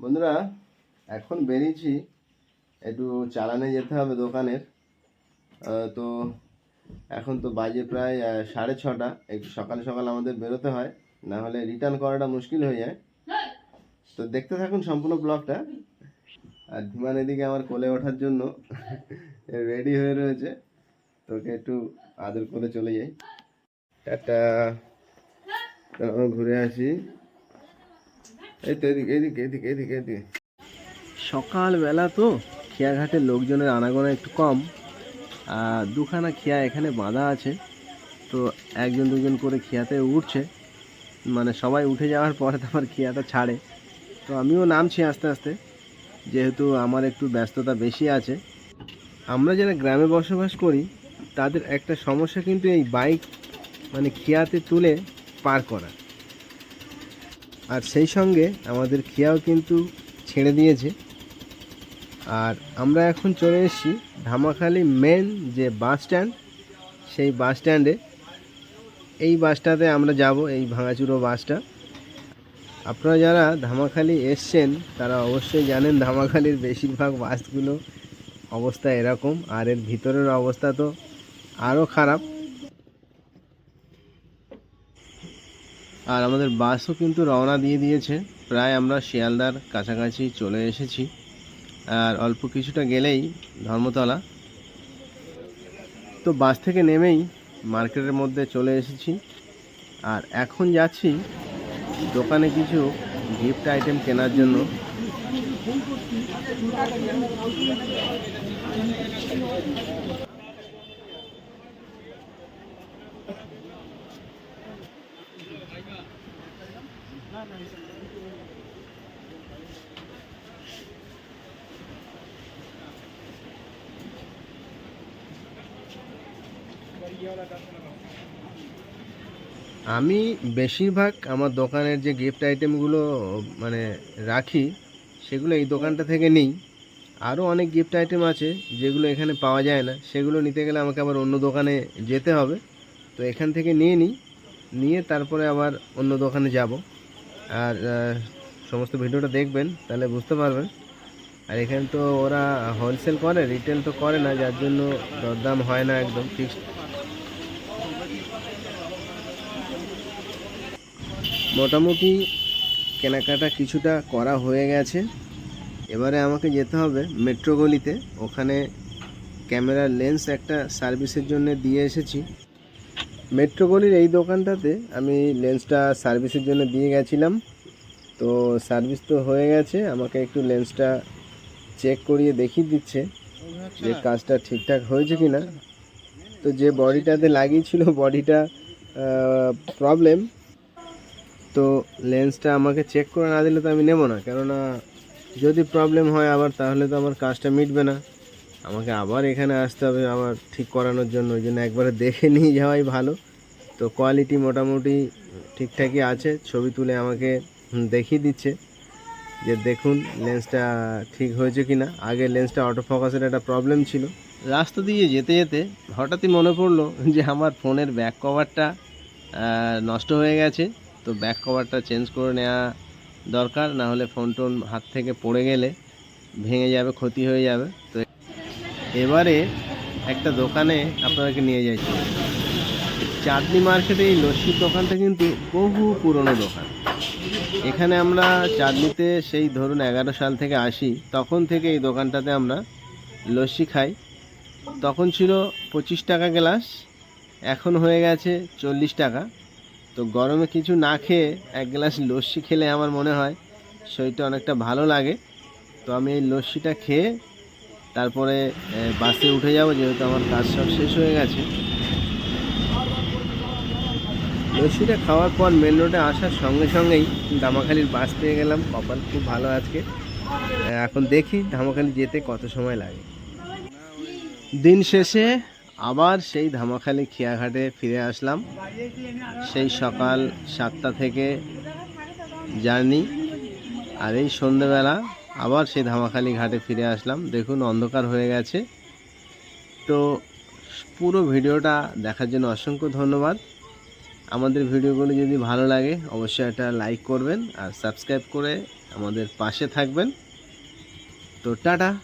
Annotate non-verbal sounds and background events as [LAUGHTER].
বন্ধুরা, এখন বেরিয়েছি। একটু চালানে যেতে হবে দোকানের। তো এখন তো বাজে প্রায় সাড়ে ছটা। একটু সকাল সকাল আমাদের বেরোতে হয়। না হলে রিটার্ন করাটা মুশকিল হয়ে যায়। তো দেখতে থাকুন সম্পূর্ণ ব্লগটা। আর ধীমান এদিকে আমার কোলে ওঠার জন্য [LAUGHS] রেডি হয়ে রয়েছে। তোকে একটু আদর করে চলে যাই। টাটা। ঘুরে আসি। এই তো এদিকে এদিকে সকালবেলা তো খেয়াঘাটের লোকজনের আনাগোনা একটু কম, আর দুখানা খেয়া এখানে বাঁধা আছে। তো একজন দুজন করে খেয়াতে উঠছে মানে সবাই উঠে যাওয়ার পরে তারপর খেয়াটা ছাড়ে। তো আমিও নামছি আস্তে আস্তে, যেহেতু আমার একটু ব্যস্ততা বেশি আছে। আমরা যারা গ্রামে বসবাস করি, তাদের একটা সমস্যা কিন্তু এই বাইক মানে খেয়াতে তুলে পার করা। আর সেই সঙ্গে আমাদের খেয়াও কিন্তু ছেড়ে দিয়েছে। আর আমরা এখন চলে এসেছি ধামাখালি মেন যে বাস স্ট্যান্ড, সেই বাস স্ট্যান্ডে। এই বাসটাতে আমরা যাব, এই ভাঙাচুরো বাসটা। আপনারা যারা ধামাখালি এসছেন, তারা অবশ্যই জানেন ধামাখালির বেশিরভাগ বাসগুলো অবস্থা এরকম, আর এর ভিতরের অবস্থা তো আরও খারাপ। আর আমাদের বাসও কিন্তু রওনা দিয়ে দিয়েছে। প্রায় আমরা শিয়ালদার কাছাকাছি চলে এসেছি। আর অল্প কিছুটা গেলেই ধর্মতলা। তো বাস থেকে নেমেই মার্কেটের মধ্যে চলে এসেছি। আর এখন যাচ্ছি দোকানে কিছু গিফট আইটেম কেনার জন্য। আমি বেশিরভাগ আমার দোকানের যে গিফট আইটেমগুলো মানে রাখি, সেগুলো এই দোকানটা থেকে নিই। আরও অনেক গিফট আইটেম আছে, যেগুলো এখানে পাওয়া যায় না। সেগুলো নিতে গেলে আমাকে আবার অন্য দোকানে যেতে হবে। তো এখান থেকে নিয়ে নিই, নিয়ে তারপরে আবার অন্য দোকানে যাব। আর সমস্ত ভিডিওটা দেখবেন, তাহলে বুঝতে পারবেন। আর এখানে তো ওরা হোলসেল করে রিটেল তো করে না, যার জন্য দরদাম হয় না একদম ফিক্সড মোটামুটি কেনাকাটা কিছুটা করা হয়ে গেছে। এবারে আমাকে যেতে হবে মেট্রো গলিতে। ওখানে ক্যামেরার লেন্স একটা সার্ভিসের জন্য দিয়ে এসেছি। মেট্রো গলির এই দোকানটাতে আমি লেন্সটা সার্ভিসের জন্য দিয়ে গেছিলাম। তো সার্ভিস তো হয়ে গেছে, আমাকে একটু লেন্সটা চেক করিয়ে দেখিয়ে দিচ্ছে যে কাজটা ঠিকঠাক হয়েছে কি না তো যে বডিটাতে লাগিয়েছিল, বডিটা প্রবলেম তো লেন্সটা আমাকে চেক করে না দিলে তো আমি নেব না। কেননা যদি প্রবলেম হয় আবার, তাহলে তো আমার কাজটা মিটবে না। আমাকে আবার এখানে আসতে হবে আমার ঠিক করানোর জন্য, ওই জন্য একবারে দেখে নিয়ে যাওয়াই ভালো। তো কোয়ালিটি মোটামুটি ঠিকঠাকই আছে, ছবি তুলে আমাকে দেখিয়ে দিচ্ছে যে দেখুন লেন্সটা ঠিক হয়েছে কি না আগে লেন্সটা অটো ফোকাসের একটা প্রবলেম ছিল। রাস্তা দিয়ে যেতে যেতে হঠাৎই মনে পড়ল যে আমার ফোনের ব্যাক কভারটা নষ্ট হয়ে গেছে। তো ব্যাক কভারটা চেঞ্জ করে নেওয়া দরকার, না হলে ফোন টোন হাত থেকে পড়ে গেলে ভেঙে যাবে, ক্ষতি হয়ে যাবে। তো এবারে একটা দোকানে আপনাদেরকে নিয়ে যাচ্ছি চাঁদনি মার্কেটে এই লস্যির দোকানটা কিন্তু বহু পুরনো দোকান। এখানে আমরা চাঁদনিতে সেই ধরুন এগারো সাল থেকে আসি, তখন থেকে এই দোকানটাতে আমরা লস্যি খাই। তখন ছিল পঁচিশ টাকা গ্লাস, এখন হয়ে গেছে চল্লিশ টাকা। তো গরমে কিছু না খেয়ে এক গ্লাস লস্যি খেলে আমার মনে হয় শরীরটা অনেকটা ভালো লাগে। তো আমি এই লস্যিটা খেয়ে তারপরে বাসে উঠে যাব, যেহেতু আমার কাজ সব শেষ হয়ে গেছে। লস্যিটা খাওয়ার পর মেন রোডে আসার সঙ্গে সঙ্গেই ধামাখালির বাস পেয়ে গেলাম। কপাল খুব ভালো আজকে। এখন দেখি ধামাখালি যেতে কত সময় লাগে। দিন শেষে আবার সেই ধামাখালি খেয়াঘাটে ফিরে আসলাম। সেই সকাল সাতটা থেকে জার্নি। আর এই সন্ধেবেলা আবার সেই ধামাখালি ঘাটে ফিরে আসলাম। দেখুন, অন্ধকার হয়ে গেছে। তো পুরো ভিডিওটা দেখার জন্য অসংখ্য ধন্যবাদ। আমাদের ভিডিওগুলো যদি ভালো লাগে, অবশ্যই একটা লাইক করবেন আর সাবস্ক্রাইব করে আমাদের পাশে থাকবেন। তো টাটা।